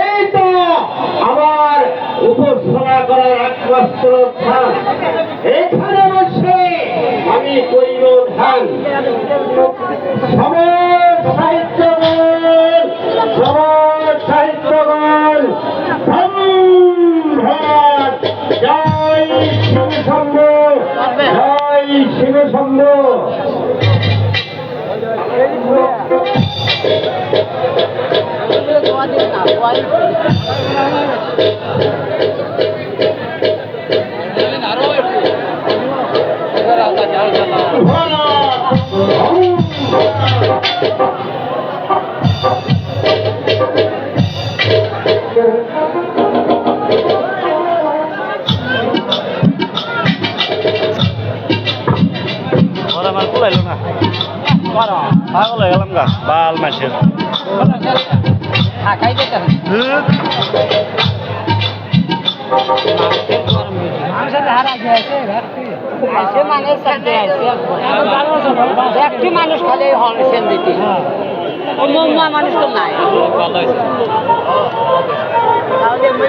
এই তো আমার উপাসনা করার একমাত্র স্থান এখানে বসে আমি করিব ধ্যান সাহিত্যগণ সঙ্গ জয় শিব সঙ্গ ওরা আমার কুলাইলো না। পাগল হয়ে গেলাম গা, বাল মাসের মানুষ একটি মানুষ খালি হনসেন দিতে অন্য মানুষ তো নাই তাহলে ওই